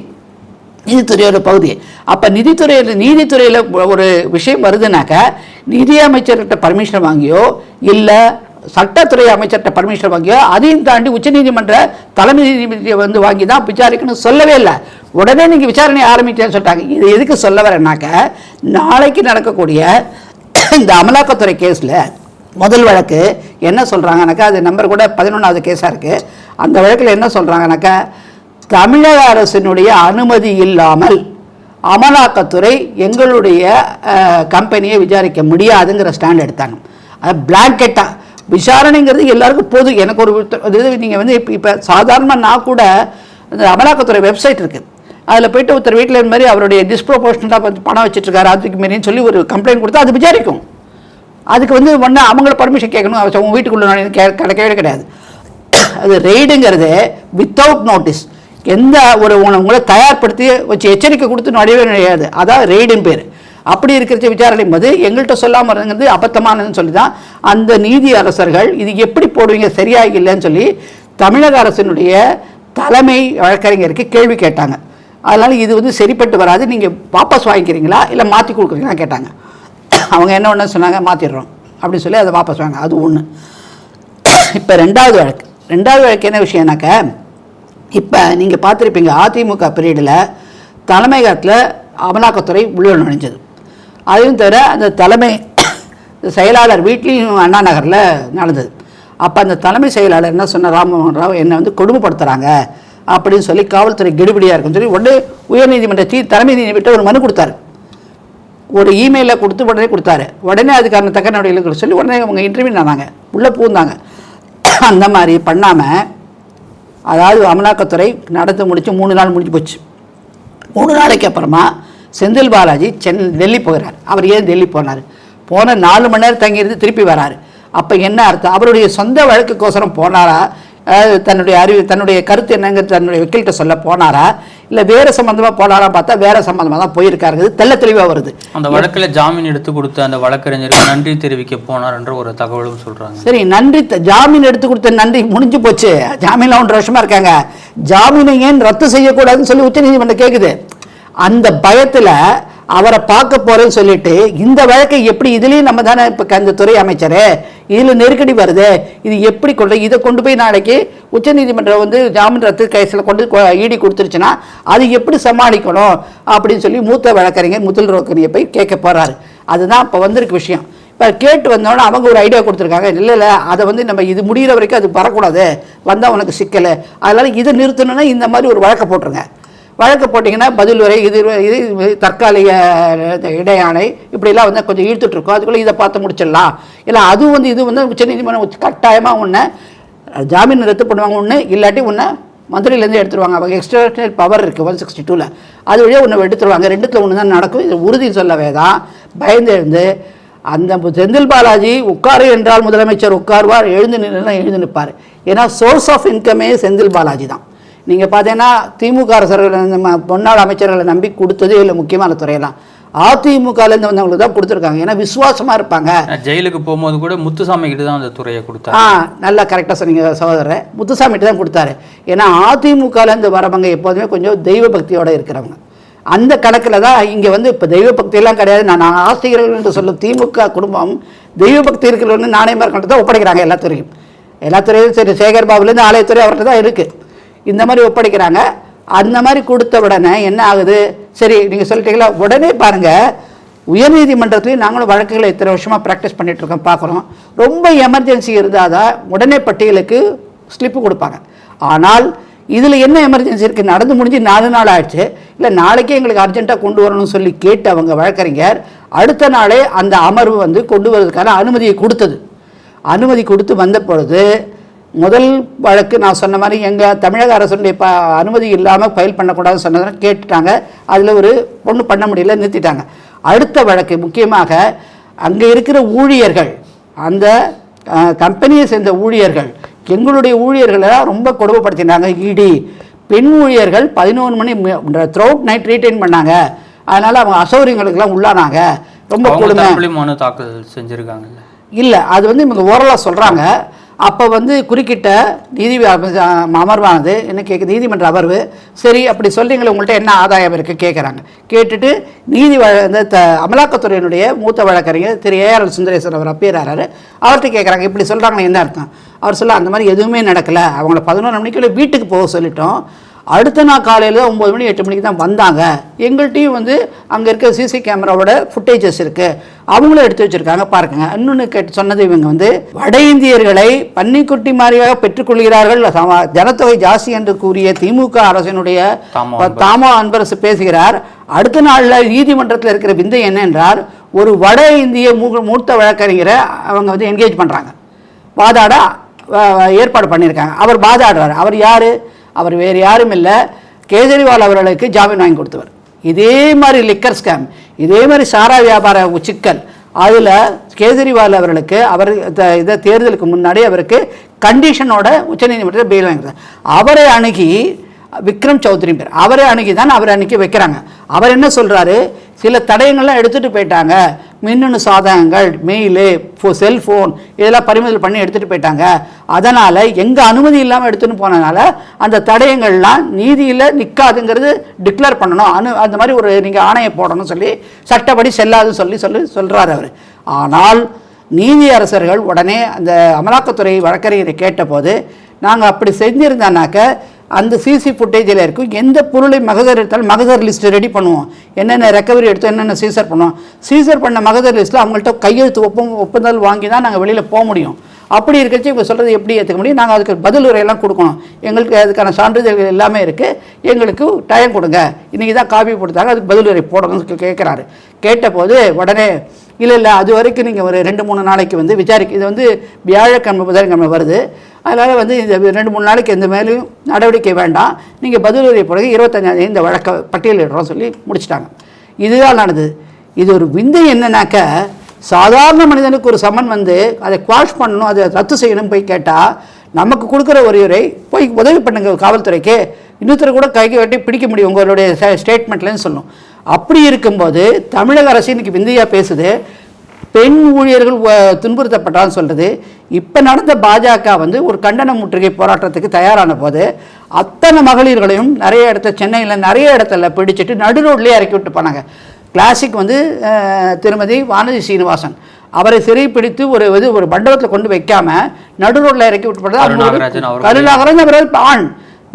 நீதித்துறையோட பகுதி. அப்போ நிதித்துறையில் நீதித்துறையில் ஒரு விஷயம் வருதுனாக்க நிதியமைச்சர்கிட்ட பர்மிஷன் வாங்கியோ இல்லை சட்டத்துறை அமைச்சர்கிட்ட பர்மிஷன் வாங்கியோ அதையும் தாண்டி உச்சநீதிமன்ற தலைமை நீதிபதியை வந்து வாங்கி தான் விசாரிக்கணும்னு சொல்லவே இல்லை. உடனே நீங்கள் விசாரணை ஆரம்பிச்சேன்னு சொல்லிட்டாங்க. இது எதுக்கு சொல்ல வரேன்னாக்க நாளைக்கு நடக்கக்கூடிய இந்த அமலாக்கத்துறை கேஸில் முதல் வழக்கு என்ன சொல்கிறாங்கனாக்கா அது நம்பர் கூட பதினொன்றாவது கேஸாக இருக்குது அந்த வழக்கில் என்ன சொல்கிறாங்கனாக்கா தமிழக அரசினுடைய அனுமதி இல்லாமல் அமலாக்கத்துறை எங்களுடைய கம்பெனியை விசாரிக்க முடியாதுங்கிற ஸ்டாண்ட் எடுத்தாங்க. அது பிளாங்கெட்டாக விசாரணைங்கிறது எல்லாருக்கும் பொது. எனக்கு ஒரு இது நீங்கள் வந்து இப்போ இப்போ சாதாரணமாக நான் கூட இந்த அமலாக்கத்துறை வெப்சைட் இருக்குது அதில் போயிட்டு ஒருத்தர் வீட்டில் இந்த மாதிரி அவருடைய டிஸ்ப்ரோபோர்ஷனலாக வந்து பணம் வச்சுட்ருக்காரு அதுக்கு மாரின்னு சொல்லி ஒரு கம்ப்ளைண்ட் கொடுத்தா அது விசாரிக்கும். அதுக்கு வந்து ஒன்று அவங்கள பர்மிஷன் கேட்கணும். அவங்க வீட்டுக்குள்ளே கே கிடைக்கவே கிடையாது. அது ரெய்டுங்கிறது வித்தவுட் நோட்டீஸ் எந்த ஒரு உங்களை தயார்படுத்தி வச்சு எச்சரிக்கை கொடுத்து நுழையவே நுழையாது. அதான் ரெய்டுன்னு பேர். அப்படி இருக்கிற விசாரணை போது எங்கள்கிட்ட சொல்லாமல் இருந்தது அபத்தமானதுன்னு சொல்லி தான் அந்த நீதி அரசர்கள் இது எப்படி போடுவீங்க சரியாக இல்லைன்னு சொல்லி தமிழக அரசினுடைய தலைமை வழக்கறிஞருக்கு கேள்வி கேட்டாங்க. அதனால் இது வந்து சரிப்பட்டு வராது. நீங்கள் வாபஸ் வாங்கிக்கிறீங்களா? இல்லை மாற்றி கொடுக்குறீங்களா கேட்டாங்க. அவங்க என்ன ஒன்று சொன்னாங்க? மாற்றிடுறோம் அப்படின்னு சொல்லி அதை வாபஸ் வாங்க அது ஒன்று இப்போ ரெண்டாவது வழக்கு. ரெண்டாவது வழக்கு என்ன விஷயம்னாக்க இப்போ நீங்கள் பார்த்துருப்பீங்க அதிமுக பீரியடில் தலைமையகத்தில் அமலாக்கத்துறை உள்ள நுழைஞ்சது அதையும் தவிர அந்த தலைமை செயலாளர் வீட்லேயும் அண்ணா நகரில் நடந்தது. அப்போ அந்த தலைமை செயலாளர் என்ன சொன்ன ராம்மோகன் ராவ் என்னை வந்து கொடுமைப்படுத்துகிறாங்க அப்படின்னு சொல்லி காவல்துறை கெடுபடியாக இருக்குன்னு சொல்லி உடனே உயர்நீதிமன்ற தீ தலைமை நீதிமன்ற ஒரு மனு கொடுத்தாரு. ஒரு இமெயிலில் கொடுத்து உடனே கொடுத்தாரு. உடனே அதுக்கான தக்க நடவடிக்கைகள் சொல்லி உடனே அவங்க இன்டர்வியூ ஆனாங்க. உள்ளே பூந்தாங்க அந்த மாதிரி பண்ணாமல் அதாவது அமலாக்கத்துறை நடந்து முடித்து மூணு நாள் முடிஞ்சு போச்சு. மூணு நாளைக்கு அப்புறமா செந்தில் பாலாஜி சென்னை டெல்லி போகிறார். அவர் ஏன் டெல்லி போனார்? போன நாலு மணி நேரம் தங்கியிருந்து திருப்பி வராரு. அப்போ என்ன அர்த்தம்? அவருடைய சொந்த வழக்குக்கோசரம் போனாரா? தன்னுடைய அறிவு தன்னுடைய கருத்து என்னங்கிறது தன்னுடைய வக்கீல்கிட்ட சொல்ல போனாரா? இல்லை வேறு சம்மந்தமாக போனாரா பார்த்தா வேறு சம்மந்தமாக தான் போயிருக்காருங்கிறது தெள்ள தெளிவாக வருது. அந்த வழக்குல ஜாமீன் எடுத்து கொடுத்த அந்த வழக்கறிஞருக்கு நன்றி தெரிவிக்க போனார் என்ற ஒரு தகவலும் சொல்றாங்க. சரி நன்றி ஜாமீன் எடுத்து கொடுத்த நன்றி முடிஞ்சு போச்சு. ஜாமீன்ல ஒன்றரை வருஷமா இருக்காங்க. ஜாமீனை ஏன் ரத்து செய்யக்கூடாதுன்னு சொல்லி உச்சநீதிமன்றம் கேட்குது அந்த பயத்தில் அவரை பார்க்க போகிறேன்னு சொல்லிட்டு இந்த வழக்கை எப்படி இதுலேயும் நம்ம தானே இப்போ அந்த துறை அமைச்சர் இதில் நெருக்கடி வருது இது எப்படி கொண்டு இதை கொண்டு போய் நாளைக்கு உச்சநீதிமன்றம் வந்து ஜாமீன் ரத்து கேஸில் கொண்டு ஈடி கொடுத்துருச்சுன்னா அது எப்படி சமாளிக்கணும் அப்படின்னு சொல்லி மூத்த வழக்கறிஞர் முதல் ரோக்கரியை போய் கேட்க போகிறாரு அதுதான் இப்போ வந்திருக்கு விஷயம். இப்போ கேட்டு வந்தோடனே அவங்க ஒரு ஐடியா கொடுத்துருக்காங்க. இல்லை இல்லை அதை வந்து நம்ம இது முடிகிற வரைக்கும் அது வரக்கூடாது. வந்தால் உனக்கு சிக்கலை. அதனால் இதை நிறுத்தணும்னா இந்த மாதிரி ஒரு வழக்கை போட்டுருங்க. வழக்கு போட்டிங்கன்னா பதில் வரை இது இது தற்காலிக இடையாணை இப்படிலாம் வந்து கொஞ்சம் இழுத்துட்ருக்கோம் அதுக்குள்ளே இதை பார்த்து முடிச்சிடலாம். இல்லை அதுவும் வந்து இது வந்து உச்சநீதிமன்றம் கட்டாயமாக ஒன்று ஜாமீன் ரத்து பண்ணுவாங்க ஒன்று இல்லாட்டி ஒன்று மதுரையிலேருந்து எடுத்துருவாங்க. அவங்க எக்ஸ்ட்ரேஷனல் பவர் இருக்குது ஒன் சிக்ஸ்டி டூவில் அது வழியாக ஒன்று எடுத்துருவாங்க. ரெண்டுத்தில் ஒன்று தான் நடக்கும். இது உறுதி சொல்லவே தான். பயந்து எழுந்து அந்த செந்தில் பாலாஜி உட்காரு என்றால் முதலமைச்சர் உட்காருவார். எழுந்து நின்று எழுந்து நிற்பார். ஏன்னா சோர்ஸ் ஆஃப் இன்கமே செந்தில் பாலாஜி தான். நீங்கள் பார்த்தீங்கன்னா திமுக அரசர்கள் நம்ம முன்னாள் அமைச்சர்களை நம்பி கொடுத்ததே இல்லை முக்கியமான துறையெல்லாம். அதிமுகலேருந்து வந்தவங்களுக்கு தான் கொடுத்துருக்காங்க. ஏன்னா விசுவாசமாக இருப்பாங்க. ஜெயிலுக்கு போகும்போது கூட முத்துசாமி கிட்ட தான் அந்த துறையை கொடுத்தாரு ஆ நல்லா கரெக்டாக சொன்னீங்க சகோதரர். முத்துசாமிட்டு தான் கொடுத்தாரு. ஏன்னா அதிமுகலேருந்து வரவங்க எப்போதுமே கொஞ்சம் தெய்வ பக்தியோடு இருக்கிறவங்க. அந்த கணக்கில் தான் இங்கே வந்து இப்போ தெய்வ பக்தியெல்லாம் கிடையாது. நான் ஆசிரியர்கள் என்று சொல்லும் திமுக குடும்பம் தெய்வ பக்தி இருக்கிறவங்க நாணயமாக இருக்கிட்ட தான் ஒப்படைக்கிறாங்க எல்லா துறையும். எல்லா துறையும் சரி சேகர் பாபுலேருந்து ஆலயத்துறை அவர்கிட்ட தான் இருக்குது இந்த மாதிரி ஒப்படைக்கிறாங்க. அந்த மாதிரி கொடுத்த உடனே என்ன ஆகுது? சரி நீங்கள் சொல்லிட்டீங்களா? உடனே பாருங்கள் உயர்நீதிமன்றத்துலேயும் நாங்களும் வழக்குகளை இத்தனை வருஷமாக ப்ராக்டிஸ் பண்ணிகிட்ருக்கோம் இருக்கோம் பார்க்குறோம். ரொம்ப எமர்ஜென்சி இருந்தால் தான் உடனே பட்டியலுக்கு ஸ்லிப்பு கொடுப்பாங்க. ஆனால் இதில் என்ன எமர்ஜென்சி இருக்குது நடந்து முடிஞ்சு நாலு நாள் ஆயிடுச்சு. இல்லை நாளைக்கே எங்களுக்கு அர்ஜென்ட்டாக கொண்டு வரணும்னு சொல்லி கேட்டு அவங்க வழக்கறிஞர் அடுத்த நாளே அந்த அமர்வு வந்து கொண்டு வரதுக்கான அனுமதியை கொடுத்தது. அனுமதி கொடுத்து வந்த பொழுது முதல் வழக்கு நான் சொன்ன மாதிரி எங்கள் தமிழக அரசுடைய ப அனுமதி இல்லாமல் ஃபைல் பண்ணக்கூடாதுன்னு சொன்னதை கேட்டுட்டாங்க. அதில் ஒரு ஒன்றும் பண்ண முடியல நிறுத்திட்டாங்க. அடுத்த வழக்கு முக்கியமாக அங்கே இருக்கிற ஊழியர்கள் அந்த கம்பெனியை சேர்ந்த ஊழியர்கள் எங்களுடைய ஊழியர்களை ரொம்ப கொடுமைப்படுத்தினாங்க. இடி பெண் ஊழியர்கள் பதினோரு மணி த்ரோட் நைட் ரீட்டைன் பண்ணாங்க. அதனால் அவங்க அசௌகரியங்களுக்கெல்லாம் உள்ளானாங்க. ரொம்ப கொடுமை. மனு தாக்கல் செஞ்சுருக்காங்கல்ல. இல்லை அது வந்து இவங்க ஓரலாக சொல்கிறாங்க அப்போ வந்து குறுக்கிட்ட நீதி அமர்வானது என்ன கேட்க நீதிமன்ற அமர்வு சரி அப்படி சொல்கிறீங்களே உங்கள்கிட்ட என்ன ஆதாயம் இருக்குது கேட்குறாங்க கேட்டுட்டு நீதி இந்த த அமலாக்கத்துறையினுடைய மூத்த வழக்கறிஞர் திரு ஏஆர்எல் சுந்தரேஸ்வரர் அவர் அப்பேறாரு அவர்கிட்ட கேட்குறாங்க இப்படி சொல்கிறாங்களே என்ன அர்த்தம்? அவர் சொல்ல அந்த மாதிரி எதுவுமே நடக்கலை. அவங்கள பதினொன்று மணிக்குள்ளே வீட்டுக்கு போக சொல்லிட்டோம். அடுத்த நாள் காலையில் ஒம்பது மணி எட்டு மணிக்கு தான் வந்தாங்க. எங்கள்கிட்டையும் வந்து அங்கே இருக்க சிசி கேமராவோட ஃபுட்டேஜஸ் இருக்குது அவங்களும் எடுத்து வச்சுருக்காங்க. பாருங்க. இன்னொன்று கேட்டு சொன்னது இவங்க வந்து வட இந்தியர்களை பன்னிக்குட்டி மாதிரியாக பெற்றுக்கொள்கிறார்கள். ஜனத்தொகை ஜாஸ்தி என்று கூறிய திமுக அரசினுடைய தாமோ அன்பரசு. பேசுகிறார். அடுத்த நாளில் நீதிமன்றத்தில் இருக்கிற விந்தை என்னென்றால் ஒரு வட இந்திய மூ- மூத்த வழக்கறிஞரை அவங்க வந்து என்கேஜ் பண்ணுறாங்க வாதாட ஏற்பாடு பண்ணியிருக்காங்க. அவர் வாதாடுறார். அவர் யார்? அவர் வேறு யாரும் இல்லை. கேஜரிவால் அவர்களுக்கு ஜாமீன் வாங்கி கொடுத்தவர். இதே மாதிரி லிக்கர் ஸ்கேம் இதே மாதிரி சாரா வியாபார சிக்கல் அதில் கேஜரிவால் அவர்களுக்கு அவர் த- இதை தேர்தலுக்கு முன்னாடி அவருக்கு கண்டிஷனோட உச்சநீதிமன்றத்தில் பெயில் வாங்கிட்டார். அவரை அணுகி விக்ரம் சௌத்ரி பேர். அவரை அணுகி தான் அவரை அன்னைக்கு வைக்கிறாங்க. அவர் என்ன சொல்கிறாரு சில தடயங்கள்லாம் எடுத்துகிட்டு போயிட்டாங்க. மின்னணு சாதனங்கள் மெயிலு ஃபோ செல்ஃபோன் இதெல்லாம் பறிமுதல் பண்ணி எடுத்துகிட்டு போயிட்டாங்க. அதனால் எங்கள் அனுமதி இல்லாமல் எடுத்துன்னு போனதுனால அந்த தடயங்கள்லாம் நீதியில் நிற்காதுங்கிறது டிக்ளேர் பண்ணணும். அனு அந்த மாதிரி ஒரு நீங்கள் ஆணையை போடணும்னு சொல்லி சட்டப்படி செல்லாதுன்னு சொல்லி சொல்லி சொல்கிறார் அவர். ஆனால் நீதி அரசர்கள் உடனே அந்த அமலாக்கத்துறை வழக்கறிஞரை கேட்டபோது நாங்கள் அப்படி செஞ்சிருந்தானாக்க அந்த சிசி ஃபுட்டேஜில் இருக்கும். எந்த பொருளை மகதர் எடுத்தாலும் மகதர் லிஸ்ட் ரெடி பண்ணுவோம். என்னென்ன ரெக்கவரி எடுத்தோம் என்னென்ன சீசர் பண்ணுவோம். சீசர் பண்ண மகதர் லிஸ்ட்டில் அவங்கள்ட்ட கையெழுத்து ஒப்பம் ஒப்புதல் வாங்கி தான் நாங்கள் வெளியில் போக முடியும். அப்படி இருக்கச்சு இப்போ சொல்கிறது எப்படி ஏற்றுக்க முடியும்? நாங்கள் அதுக்கு பதில் உரையெல்லாம் கொடுக்கணும். எங்களுக்கு அதுக்கான சான்றிதழ்கள் எல்லாமே இருக்குது எங்களுக்கு டைம் கொடுங்க. இன்றைக்கி தான் காப்பி கொடுத்தாங்க அதுக்கு பதில் உரை போடணும்னு கேட்குறாரு கேட்டபோது உடனே இல்லை இல்லை அது வரைக்கும் நீங்கள் ஒரு ரெண்டு மூணு நாளைக்கு வந்து விசாரிக்க இது வந்து வியாழக்கிழமை புதன்கிழமை வருது. அதனால் வந்து இந்த ரெண்டு மூணு நாளைக்கு எந்த மேலேயும் நடவடிக்கை வேண்டாம். நீங்கள் பதில் பிறகு இருபத்தஞ்சாந்தேதி இந்த வழக்கை பட்டியலிடுறோம் சொல்லி முடிச்சிட்டாங்க. இதுதான் நடந்தது. இது ஒரு விந்தை என்னன்னாக்க சாதாரண மனிதனுக்கு ஒரு சம்மன் வந்து அதை குவாஷ் பண்ணணும் அதை ரத்து செய்யணும் போய் கேட்டால் நமக்கு கொடுக்குற ஒருவரை போய் உதவி பண்ணுங்க காவல்துறைக்கு. இன்னொருத்தர் கூட கைக்கு வெட்டி பிடிக்க முடியும் உங்களுடைய ஸ்டேட்மெண்ட்லன்னு சொல்லணும் அப்படி இருக்கும்போது தமிழக அரசு இன்றைக்கி விந்தையாக பேசுது. பெண் ஊழியர்கள் துன்புறுத்தப்பட்டான்னு சொல்றது. இப்போ நடந்த பாஜக வந்து ஒரு கண்டன முற்றுகை போராட்டத்துக்கு தயாரான போது அத்தனை மகளிர்களையும் நிறைய இடத்துல சென்னையில் நிறைய இடத்துல பிடிச்சிட்டு நடு ரோட்லேயே இறக்கி விட்டு போனாங்க. கிளாசிக் வந்து திருமதி வானதி சீனிவாசன். அவரை சிறைப்பிடித்து ஒரு இது ஒரு மண்டபத்தில் கொண்டு வைக்காம நடு ரோட்ல இறக்கி விட்டு. கருணாகரன் அவர்கள் ஆண்.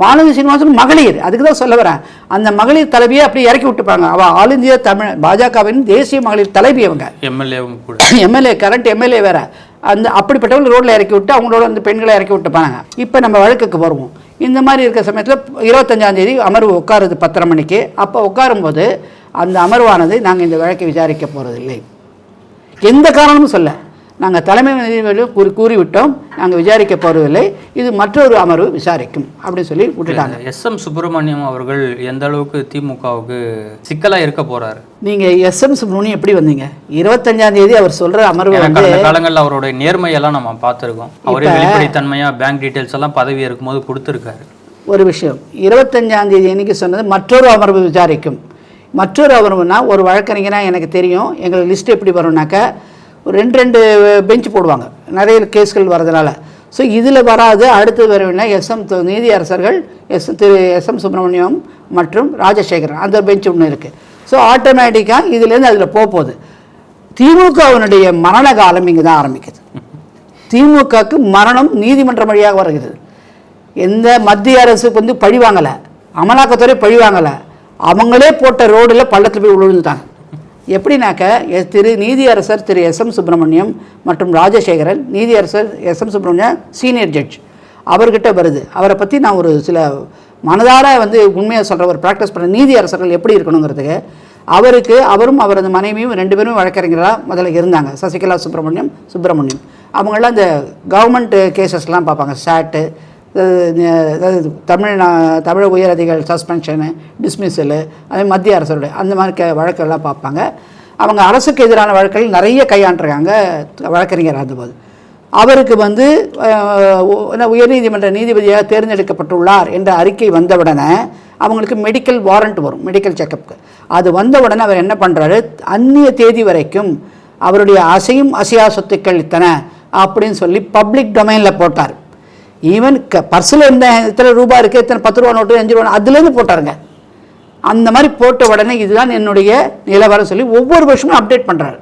வானதி சீனிவாசன் மகளிர். அதுக்கு தான் சொல்ல வரேன். அந்த மகளிர் தலைவியை அப்படி இறக்கி விட்டுப்பாங்க. அவள் ஆல் இந்திய தமிழ் பாஜகவின் தேசிய மகளிர் தலைவி அவங்க எம்எல்ஏவும் கூட. எம்எல்ஏ கரண்ட் எம்எல்ஏ வேற. அந்த அப்படிப்பட்டவங்க ரோட்ல இறக்கி விட்டு அவங்களோட அந்த பெண்களை இறக்கி விட்டு போனாங்க இப்போ நம்ம வழக்குக்கு வருவோம். இந்த மாதிரி இருக்கிற சமயத்தில் இருபத்தஞ்சாம் தேதி அமர்வு உட்காருது பத்தரை மணிக்கு. அப்போ உட்காரும்போது அந்த அமர்வானது நாங்கள் இந்த வழக்கை விசாரிக்க போறதில்லை. எந்த காரணமும் சொல்ல. நாங்கள் தலைமை கூறி கூறிவிட்டோம் நாங்கள் விசாரிக்க போறதில்லை இது மற்றொரு அமர்வு விசாரிக்கும் அப்படின்னு சொல்லி விட்டுட்டாங்க. எஸ் எம் சுப்பிரமணியம் அவர்கள் எந்த அளவுக்கு திமுகவுக்கு சிக்கலா இருக்க போறாரு? நீங்க எஸ் எம் சுப்ரமணியம் எப்படி வந்தீங்க? இருபத்தஞ்சாம் தேதி அவர் சொல்ற அமர்வு வந்து காலங்களில் அவருடைய நேர்மையெல்லாம் நம்ம பார்த்துருக்கோம். அவரே வெளிப்படைத்தன்மையா பேங்க் டீட்டெயில்ஸ் எல்லாம் பதவி இருக்கும்போது கொடுத்துருக்காரு. ஒரு விஷயம் இருபத்தஞ்சாம் தேதி அன்னைக்கு சொன்னது மற்றொரு அமர்வு விசாரிக்கும். மற்றொரு அமர்வுனா ஒரு வழக்கறிஞனா எனக்கு தெரியும் எங்களுக்கு லிஸ்ட் எப்படி வரும்னாக்க ரெண்டு ரெண்டு பெஞ்ச் போடுவாங்க. நிறைய கேஸ்கள் வரதுனால ஸோ இதில் வராது. அடுத்து வரவில்லை எஸ் எம் நீதியரசர்கள் எஸ் திரு எஸ் எம் சுப்பிரமணியம் மற்றும் ராஜசேகரன். அந்த பெஞ்ச் ஒன்று இருக்குது ஸோ ஆட்டோமேட்டிக்காக இதுலேருந்து அதில் போக போகுது. திமுகவினுடைய மரண காலம் இங்கே தான் ஆரம்பிக்குது. திமுகவுக்கு மரணம் நீதிமன்றம் வழியாக வருகிறது. எந்த மத்திய அரசுக்கு வந்து பழி வாங்கலை. அமலாக்கத்துறை பழி வாங்கலை. அவங்களே போட்ட ரோடில் பள்ளத்தில் போய் விழுந்துட்டாங்க எப்படின்னாக்க திரு நீதியரசர் திரு எஸ். எம். சுப்பிரமணியம் மற்றும் ராஜசேகரன் நீதியரசர் S. M. Subramaniam senior judge. அவர்கிட்ட வருது. அவரை பற்றி நான் ஒரு சில மனதார வந்து உண்மையாக சொல்கிற ஒரு ப்ராக்டிஸ் பண்ண நீதியரசர்கள் எப்படி இருக்கணுங்கிறதுக்கு அவருக்கு அவரும் அவரது மனைவியும் ரெண்டு பேரும் வழக்கறிஞராக முதல்ல இருந்தாங்க. சசிகலா சுப்பிரமணியம் சுப்பிரமணியம். அவங்களாம் இந்த கவர்மெண்ட் கேசஸ்லாம் பார்ப்பாங்க. சாட்டு அதாவது தமிழ் தமிழக உயர் சஸ்பென்ஷனு டிஸ்மிஸலு அதே மத்திய அரசுடைய அந்த மாதிரி க வழக்கெல்லாம் பார்ப்பாங்க. அவங்க அரசுக்கு எதிரான வழக்குகள் நிறைய கையாண்டிருக்காங்க வழக்கறிஞர் இருந்தபோது அவருக்கு வந்து உயர்நீதிமன்ற நீதிபதியாக தேர்ந்தெடுக்கப்பட்டுள்ளார் என்ற அறிக்கை வந்தவுடனே அவங்களுக்கு மெடிக்கல் வாரண்ட் வரும் மெடிக்கல் செக்கப்புக்கு அது வந்த உடனே அவர் என்ன பண்ணுறாரு அந்நிய தேதி வரைக்கும் அவருடைய அசையும் அசையா சொத்துக்கள் இத்தனை அப்படின்னு சொல்லி பப்ளிக் டொமைனில் போட்டார். ஈவன் க பர்ஸில் இருந்த இத்தனை ரூபாய் இருக்குது இத்தனை பத்து ரூபா நோட்டு அஞ்சு ரூபா அதுலேருந்து போட்டாருங்க. அந்த மாதிரி போட்ட உடனே இதுதான் என்னுடைய நிலவரம் சொல்லி ஒவ்வொரு வருஷமும் அப்டேட் பண்ணுறாரு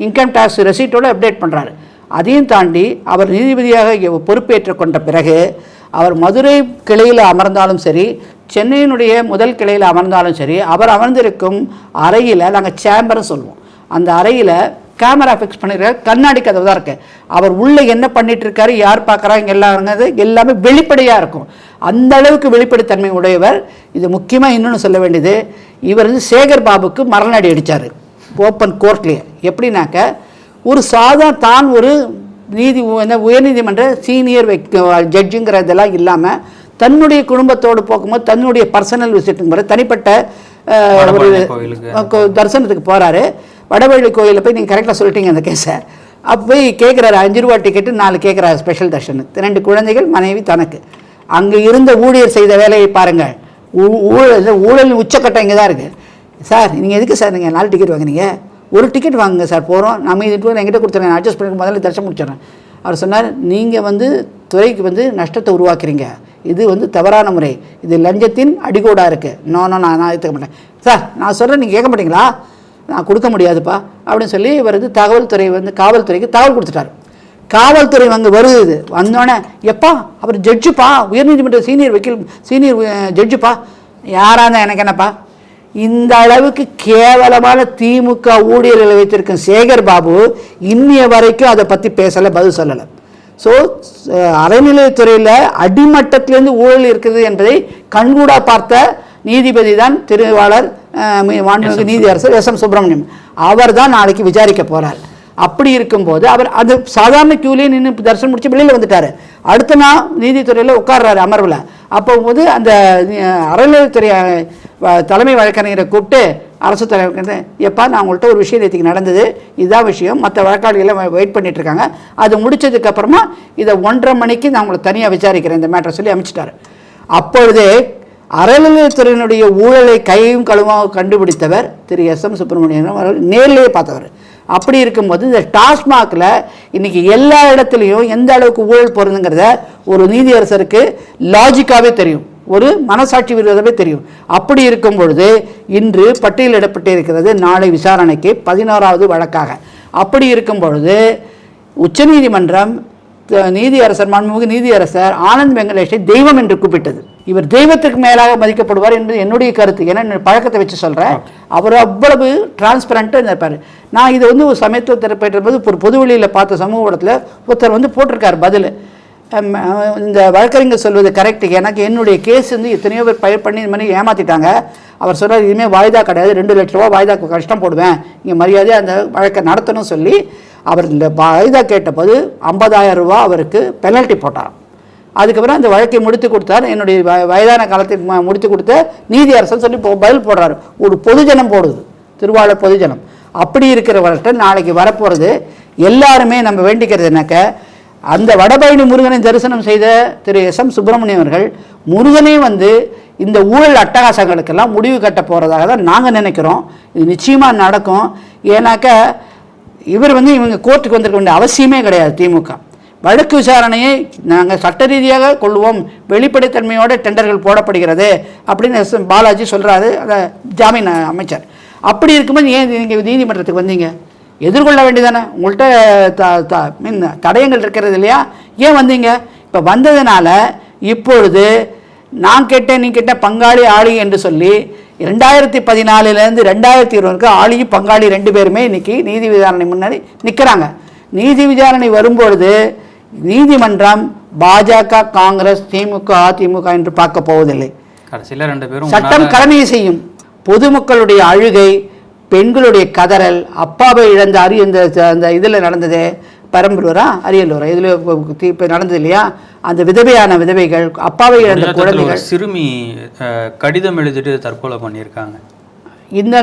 இன்கம் டேக்ஸ் ரெசீட்டோட அப்டேட் பண்ணுறாரு அதையும் தாண்டி அவர் நீதிபதியாக இ- கொண்ட பிறகு அவர் மதுரை கிளையில் அமர்ந்தாலும் சரி சென்னையினுடைய முதல் கிளையில் அமர்ந்தாலும் சரி அவர் அமர்ந்திருக்கும் அறையில் நாங்கள் சேம்பர்னு சொல்லுவோம். அந்த அறையில் கேமரா ஃபிக்ஸ் பண்ணிருக்காரு கண்ணாடி கதவு தான் இருக்கு. அவர் உள்ள என்ன பண்ணிட்டு இருக்காரு யார் பார்க்குறாங்க எல்லாருங்கிறது எல்லாமே வெளிப்படையாக இருக்கும். அந்த அளவுக்கு வெளிப்படைத்தன்மை உடையவர். இது முக்கியமாக இன்னொன்று சொல்ல வேண்டியது இவர் வந்து சேகர் பாபுக்கு மரணடி அடித்தார் ஓப்பன் கோர்ட்லேயே எப்படின்னாக்க ஒரு சாதா தான் ஒரு நீதி என்ன உயர்நீதிமன்ற சீனியர் ஜட்ஜுங்கிற இதெல்லாம் இல்லாமல் தன்னுடைய குடும்பத்தோடு போகும்போது தன்னுடைய பர்சனல் விசிட்டுங்கிற தனிப்பட்ட ஒரு தரிசனத்துக்கு போகிறாரு வடவள்ளி கோயிலில் போய் நீங்கள் கரெக்டாக சொல்லிட்டீங்க அந்த கேஸை அப்போ போய் கேட்குறாரு அஞ்சு ரூபா டிக்கெட்டு நாலு கேட்குறாரு ஸ்பெஷல் தர்ஷனுக்கு ரெண்டு குழந்தைகள் மனைவி தனக்கு. அங்கே இருந்த ஊழியர் செய்த வேலையை பாருங்கள் ஊ- ஊழல் ஊழல் உச்சக்கட்டம் இங்கே தான் இருக்குது சார் நீங்கள் எதுக்கு சார் நீங்கள் நாலு டிக்கெட் வாங்குனீங்க? ஒரு டிக்கெட் வாங்குங்க சார் போகிறோம் நம்ம இது டூர் என்கிட்ட கொடுத்துருங்க. நான் அட்ஜஸ்ட் பண்ணி முதல்ல தர்ஷனம் முடிச்சிடுறேன். அவர் சொன்னார் நீங்கள் வந்து துறைக்கு வந்து நஷ்டத்தை உருவாக்குறீங்க. இது வந்து தவறான முறை. இது லஞ்சத்தின் அடிகோடாக இருக்குது நான் நோ நான் நான் ஏற்றுக்க மாட்டேன். சார் நான் சொல்கிறேன் நீங்கள் கேட்க மாட்டீங்களா? நான் கொடுக்க முடியாதுப்பா அப்படின்னு சொல்லி இவர் வந்து தகவல் துறை வந்து காவல்துறைக்கு தகவல் கொடுத்துட்டாரு. காவல்துறை அங்கே வருது. வந்தோடனே எப்பா அவர் ஜட்ஜுப்பா உயர்நீதிமன்ற சீனியர் வக்கீல் சீனியர் ஜட்ஜுப்பா யாராக இருந்தால் எனக்கு என்னப்பா? இந்த அளவுக்கு கேவலமான திமுக ஊழியர்களை வைத்திருக்கும் சேகர் பாபு இன்னைய வரைக்கும் அதை பற்றி பேசலை பதில் சொல்லலை. ஸோ அறநிலையத்துறையில் அடிமட்டத்திலேருந்து ஊழல் இருக்குது என்பதை கண்கூடா பார்த்த நீதிபதி தான் திருவாளர் மாண்புமிகு நீதியரசர் எஸ் எம் சுப்பிரமணியம். அவர் தான் நாளைக்கு விசாரிக்க போறார். அப்படி இருக்கும்போது அவர் அது சாதாரண கியூலேயே நின்று தரிசனம் முடிச்சு வெளியில் வந்துட்டார். அடுத்த நாள் நீதித்துறையில் உட்கார்றாரு அமர்வில். அப்போ போது அந்த அறநிலையத்துறை தலைமை வழக்கறிஞரை கூப்பிட்டு அரசு தலைவர் எப்பா நான் உங்கள்கிட்ட ஒரு விஷயம் நேற்றுக்கு நடந்தது. இதுதான் விஷயம். மற்ற வழக்காளிகளை வெயிட் பண்ணிட்டு இருக்காங்க அது முடிச்சதுக்கு அப்புறமா இதை ஒன்றரை மணிக்கு நான் உங்களை தனியாக விசாரிக்கிறேன் இந்த மேட்டரை சொல்லி அமைச்சிட்டாரு. அப்பொழுதே அறநிலையத்துறையினுடைய ஊழலை கையும் களுமாக கண்டுபிடித்தவர் திரு எஸ் எம் சுப்பிரமணியன் அவர்கள். நேரிலேயே பார்த்தவர். அப்படி இருக்கும்போது இந்த டாஸ்மாகில் இன்றைக்கி எல்லா இடத்துலையும் எந்த அளவுக்கு ஊழல் போகிறதுங்கிறத ஒரு நீதியரசருக்கு லாஜிக்காகவே தெரியும். ஒரு மனசாட்சி விரோதமே தெரியும். அப்படி இருக்கும் பொழுது இன்று பட்டியலிடப்பட்டிருக்கிறது நாளை விசாரணைக்கு பதினோராவது வழக்காக. அப்படி இருக்கும் பொழுது உச்சநீதிமன்றம் நீதியரசர் மன்முக நீதியரசர் ஆனந்த் வெங்கடேஷை தெய்வம் என்று கூப்பிட்டது. இவர் தெய்வத்துக்கு மேலாக மதிக்கப்படுவார் என்பது என்னுடைய கருத்து. ஏன்னா பழக்கத்தை வச்சு சொல்கிறேன் அவர் அவ்வளவு டிரான்ஸ்பரண்ட்டாக இருப்பார் நான் இது வந்து ஒரு சமயத்துவ தெரப்பேற்ற போது ஒரு பொது வெளியில் பார்த்த சமூக இடத்துல ஒருத்தர் வந்து போட்டிருக்கார் பதில். இந்த வழக்கறிஞர் சொல்வது கரெக்ட் எனக்கு என்னுடைய கேஸ் வந்து எத்தனையோ பேர் பயிர் பண்ணி இந்த மாதிரி ஏமாத்திட்டாங்க. அவர் சொல்கிறார் இனிமேல் வாய்தா கிடையாது. ரெண்டு லட்ச ரூபா வாய்தாக்கு கஷ்டம் போடுவேன். இங்கே மரியாதையாக அந்த வழக்கை நடத்தணும் சொல்லி அவர் இந்த வாய்தா கேட்டபோது ஐம்பதாயிரம் ரூபா அவருக்கு பெனல்ட்டி போட்டார் அதுக்கப்புறம் அந்த வழக்கை முடித்து கொடுத்தார். என்னுடைய வ- வயதான காலத்தில் முடித்து கொடுத்த நீதி அரசன் சொல்லி பதில் போடுறாரு. ஒரு பொதுஜனம் போடுது. திருவாளர் பொதுஜனம். அப்படி இருக்கிறவர்கிட்ட நாளைக்கு வரப்போகிறது எல்லாருமே நம்ம வேண்டிக்கிறது என்னக்க அந்த வடபழனி முருகனை தரிசனம் செய்த திரு எஸ் எம் சுப்பிரமணியம் அவர்கள் முருகனே வந்து இந்த ஊழல் அட்டகாசங்களுக்கெல்லாம் முடிவு கட்ட போகிறதாக தான் நாங்கள் நினைக்கிறோம். இது நிச்சயமாக நடக்கும். ஏன்னாக்க இவர் வந்து இவங்க கோர்ட்டுக்கு வந்திருக்க வேண்டிய அவசியமே கிடையாது திமுக. வழக்கு விசாரணையை நாங்கள் சட்ட ரீதியாக கொள்வோம். வெளிப்படைத்தன்மையோட டெண்டர்கள் போடப்படுகிறது அப்படின்னு பாலாஜி சொல்கிறாரு அதை ஜாமீன் அமைச்சர். அப்படி இருக்கும்போது ஏன் நீங்கள் நீதிமன்றத்துக்கு வந்தீங்க? எதிர்கொள்ள வேண்டியதானே? உங்கள்கிட்ட த த மீன் தடயங்கள் இருக்கிறது இல்லையா? ஏன் வந்தீங்க? இப்போ வந்ததுனால இப்பொழுது நான் கேட்டேன் நீ கேட்ட பங்காளி ஆளி என்று சொல்லி ரெண்டாயிரத்தி பதினாலுலேருந்து ரெண்டாயிரத்தி இருபதுக்கு ஆளியும் பங்காளி ரெண்டு பேருமே இன்னைக்கு நீதி விசாரணை முன்னாடி நிற்கிறாங்க நீதி விசாரணை வரும்பொழுது நீதிமன்றம் பாஜக காங்கிரஸ் திமுக அதிமுக என்று பார்க்க போவதில்லை. கடைசியில் ரெண்டு பேரும் சட்டம் கடமையை செய்யும். பொதுமக்களுடைய அழுகை பெண்களுடைய கதறல் அப்பாவை இழந்த அரி இந்த அந்த இதில் நடந்தது. பெரம்பலூரா அரியலூரா. இதில் இப்போ நடந்தது இல்லையா? அந்த விதவையான விதவைகள் அப்பாவை இழந்த குழந்தைகள். சிறுமி கடிதம் எழுதிட்டு தற்கொலை பண்ணியிருக்காங்க. இந்த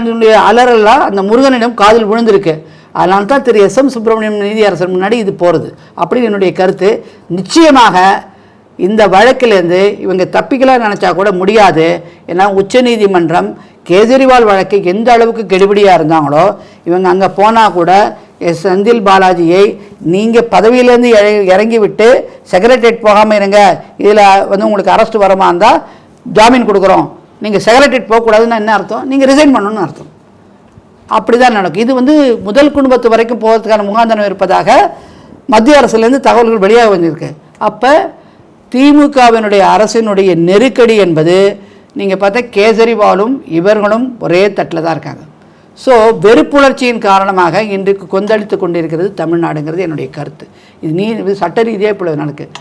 அலறெல்லாம் அந்த முருகனிடம் காதில் விழுந்திருக்கு. அதனால தான் திரு எஸ் எம் சுப்பிரமணியம் நீதியரசர் முன்னாடி இது போகிறது அப்படின்னு என்னுடைய கருத்து. நிச்சயமாக இந்த வழக்கிலேருந்து இவங்க தப்பிக்கலாம் நினச்சா கூட முடியாது. ஏன்னா உச்சநீதிமன்றம் கேஜரிவால் வழக்கு எந்த அளவுக்கு கெடுபிடியாக இருந்தாங்களோ இவங்க அங்கே போனால் கூட எஸ் செந்தில் பாலாஜியை நீங்கள் பதவியிலேருந்து இற- செக்ரட்டரியேட் போகாமல் இருங்க. இதில் வந்து உங்களுக்கு அரெஸ்ட் வரமா இருந்தால் ஜாமீன் கொடுக்குறோம். நீங்கள் செக்ரட்டரியேட் போகக்கூடாதுன்னா என்ன அர்த்தம்? நீங்கள் ரிசைன் பண்ணணும்னு அர்த்தம். அப்படி தான் நடக்கும். இது வந்து முதல் குடும்பத்து வரைக்கும் போகிறதுக்கான முகாந்தனம் இருப்பதாக மத்திய அரசுலேருந்து தகவல்கள் வெளியாக வந்திருக்கு. அப்போ திமுகவினுடைய அரசினுடைய நெருக்கடி என்பது நீங்கள் பார்த்தா கேஜரிவாலும் இவர்களும் ஒரே தட்டில் தான் இருக்காங்க. ஸோ வெறுப்புணர்ச்சியின் காரணமாக இன்றைக்கு கொந்தளித்து கொண்டிருக்கிறது தமிழ்நாடுங்கிறது என்னுடைய கருத்து. இது நீ இது சட்ட ரீதியாக இப்போ நடக்குது